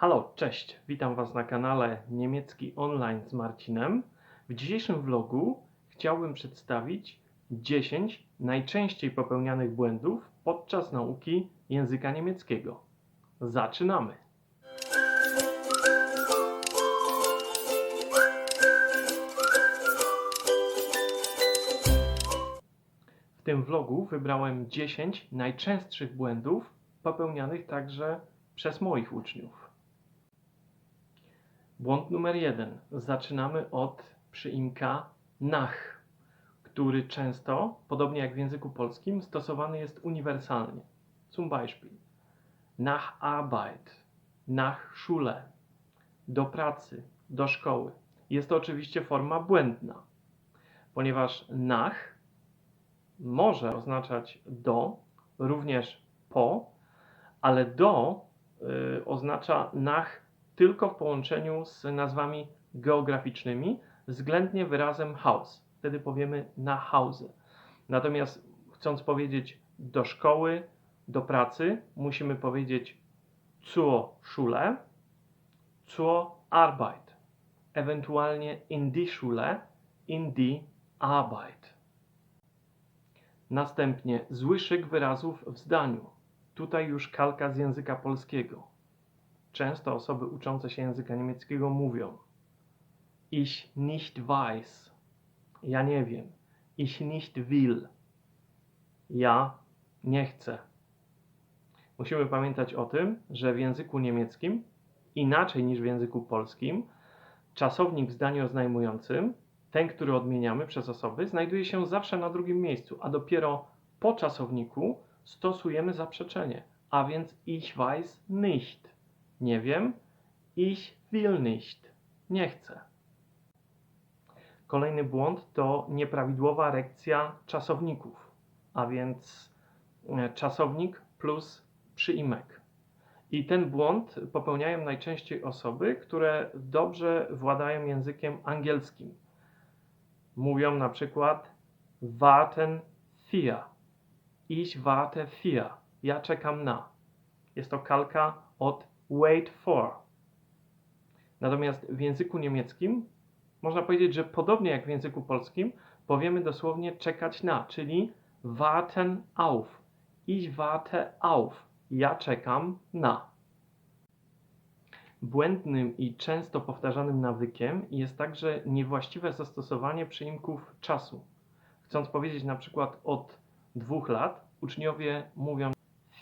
Halo, cześć, witam Was na kanale Niemiecki Online z Marcinem. W dzisiejszym vlogu chciałbym przedstawić 10 najczęściej popełnianych błędów podczas nauki języka niemieckiego. Zaczynamy! W tym vlogu wybrałem 10 najczęstszych błędów popełnianych także przez moich uczniów. Błąd numer jeden. Zaczynamy od przyimka nach, który często, podobnie jak w języku polskim, stosowany jest uniwersalnie. Zum Beispiel nach Arbeit, nach Schule, do pracy, do szkoły. Jest to oczywiście forma błędna, ponieważ nach może oznaczać do, również po, ale do y, oznacza nach tylko w połączeniu z nazwami geograficznymi, względnie wyrazem Haus. Wtedy powiemy na Hause. Natomiast chcąc powiedzieć do szkoły, do pracy, musimy powiedzieć zur Schule, zur Arbeit. Ewentualnie in die Schule, in die Arbeit. Następnie zły szyk wyrazów w zdaniu. Tutaj już kalka z języka polskiego. Często osoby uczące się języka niemieckiego mówią Ich nicht weiß. Ja nie wiem. Ich nicht will. Ja nie chcę. Musimy pamiętać o tym, że w języku niemieckim, inaczej niż w języku polskim, czasownik w zdaniu oznajmującym, ten, który odmieniamy przez osoby, znajduje się zawsze na drugim miejscu, a dopiero po czasowniku stosujemy zaprzeczenie, a więc ich weiß nicht. Nie wiem. Ich will nicht. Nie chcę. Kolejny błąd to nieprawidłowa erekcja czasowników, a więc e, czasownik plus przyimek. I ten błąd popełniają najczęściej osoby, które dobrze władają językiem angielskim. Mówią na przykład warten vier. Ich warte vier. Ja czekam na. Jest to kalka od wait for. Natomiast w języku niemieckim można powiedzieć, że podobnie jak w języku polskim, powiemy dosłownie czekać na, czyli warten auf. Ich warte auf. Ja czekam na. Błędnym i często powtarzanym nawykiem jest także niewłaściwe zastosowanie przyimków czasu. Chcąc powiedzieć na przykład od dwóch lat, uczniowie mówią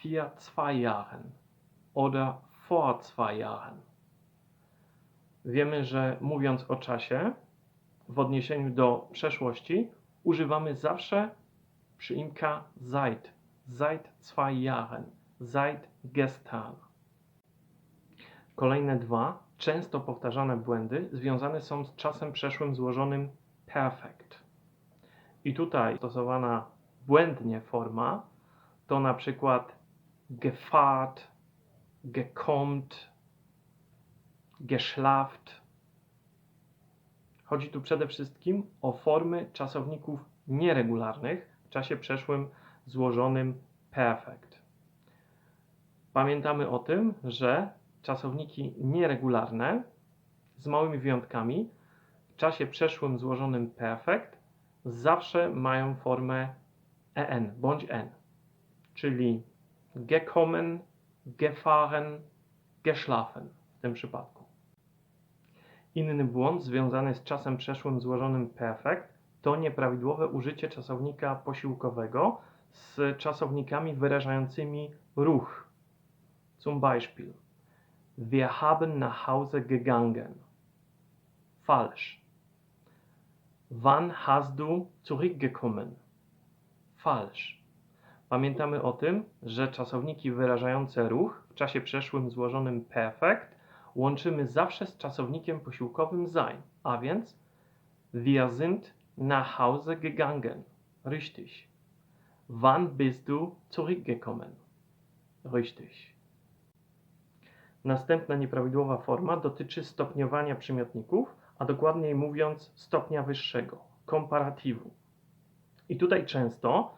vier zwei Jahren oder vor zwei Jahren. Wiemy, że mówiąc o czasie w odniesieniu do przeszłości używamy zawsze przyimka seit. Seit zwei Jahren. Seit gestern. Kolejne dwa często powtarzane błędy związane są z czasem przeszłym złożonym perfect. I tutaj stosowana błędnie forma to na przykład gefahrt, gekommt, geschlaft. Chodzi tu przede wszystkim o formy czasowników nieregularnych w czasie przeszłym złożonym perfect. Pamiętamy o tym, że czasowniki nieregularne z małymi wyjątkami w czasie przeszłym złożonym perfect zawsze mają formę en bądź n, czyli gekommen, gefahren, geschlafen w tym przypadku. Inny błąd związany z czasem przeszłym złożonym perfect to nieprawidłowe użycie czasownika posiłkowego z czasownikami wyrażającymi ruch. Zum Beispiel Wir haben nach Hause gegangen. Falsch. Wann hast du zurückgekommen? Falsch. Pamiętamy o tym, że czasowniki wyrażające ruch w czasie przeszłym złożonym perfect łączymy zawsze z czasownikiem posiłkowym sein, a więc wir sind nach Hause gegangen. Richtig. Wann bist du zurückgekommen? Richtig. Następna nieprawidłowa forma dotyczy stopniowania przymiotników, a dokładniej mówiąc stopnia wyższego, komparatywu. I tutaj często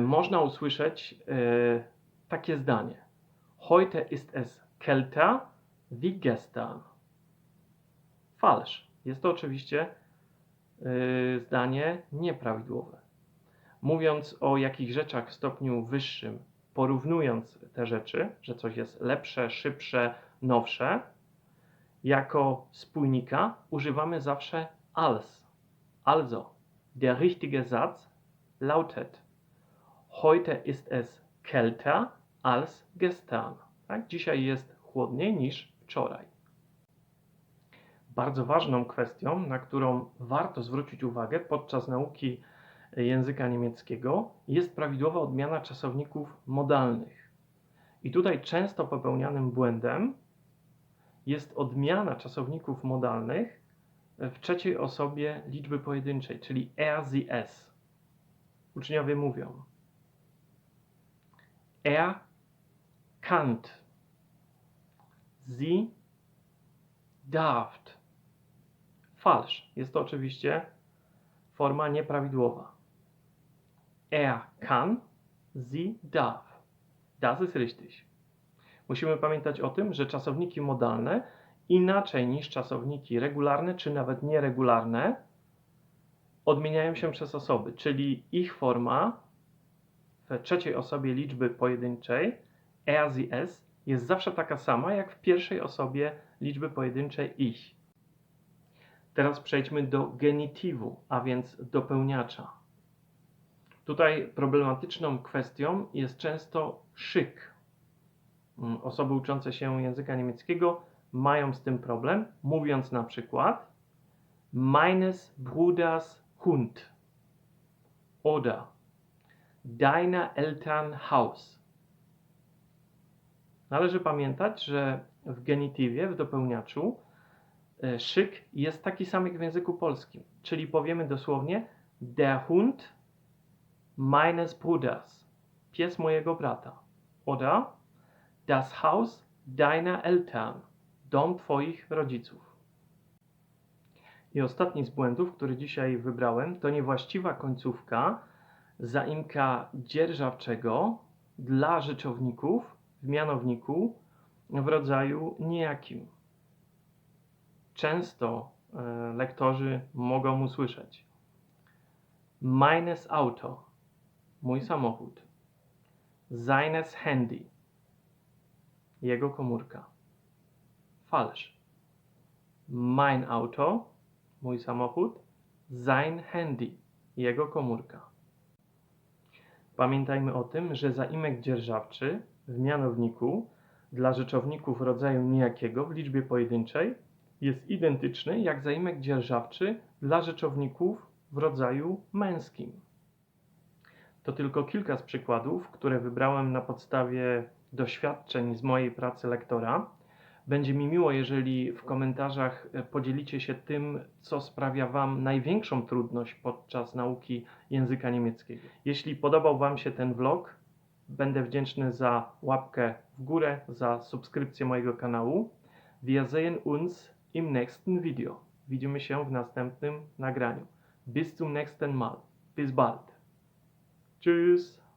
można usłyszeć e, takie zdanie. Heute ist es kälter wie gestern. Falsch. Jest to oczywiście yy, zdanie nieprawidłowe. Mówiąc o jakichś rzeczach w stopniu wyższym, porównując te rzeczy, że coś jest lepsze, szybsze, nowsze, jako spójnika używamy zawsze als. Also, der richtige Satz lautet: Heute ist es kälter als gestern. Tak? Dzisiaj jest chłodniej niż wczoraj. Bardzo ważną kwestią, na którą warto zwrócić uwagę podczas nauki języka niemieckiego, jest prawidłowa odmiana czasowników modalnych. I tutaj często popełnianym błędem jest odmiana czasowników modalnych w trzeciej osobie liczby pojedynczej, czyli er, sie, es. Uczniowie mówią er kannt, sie darft. Falsch. Jest to oczywiście forma nieprawidłowa. Er kann, sie darf. Das ist richtig. Musimy pamiętać o tym, że czasowniki modalne inaczej niż czasowniki regularne czy nawet nieregularne odmieniają się przez osoby, czyli ich forma w trzeciej osobie liczby pojedynczej er, sie, es jest zawsze taka sama jak w pierwszej osobie liczby pojedynczej ich. Teraz przejdźmy do genitywu, a więc dopełniacza. Tutaj problematyczną kwestią jest często szyk. Mm, Osoby uczące się języka niemieckiego mają z tym problem, mówiąc na przykład meines Bruders Hund oder deiner Eltern Haus. Należy pamiętać, że w genitywie, w dopełniaczu, e, szyk jest taki sam jak w języku polskim, czyli powiemy dosłownie der Hund meines Bruders, pies mojego brata, oder das Haus deiner Eltern, dom twoich rodziców. I ostatni z błędów, który dzisiaj wybrałem, to niewłaściwa końcówka zaimka dzierżawczego dla rzeczowników w mianowniku w rodzaju niejakim. Często e, lektorzy mogą usłyszeć meines Auto, mój samochód, seines Handy, jego komórka. Falsch. Mein Auto, mój samochód, sein Handy, jego komórka. Pamiętajmy o tym, że zaimek dzierżawczy w mianowniku dla rzeczowników rodzaju niejakiego w liczbie pojedynczej jest identyczny jak zaimek dzierżawczy dla rzeczowników w rodzaju męskim. To tylko kilka z przykładów, które wybrałem na podstawie doświadczeń z mojej pracy lektora. Będzie mi miło, jeżeli w komentarzach e, podzielicie się tym, co sprawia Wam największą trudność podczas nauki języka niemieckiego. Jeśli podobał Wam się ten vlog, będę wdzięczny za łapkę w górę, za subskrypcję mojego kanału. Wir sehen uns im nächsten Video. Widzimy się w następnym nagraniu. Bis zum nächsten Mal. Bis bald. Tschüss.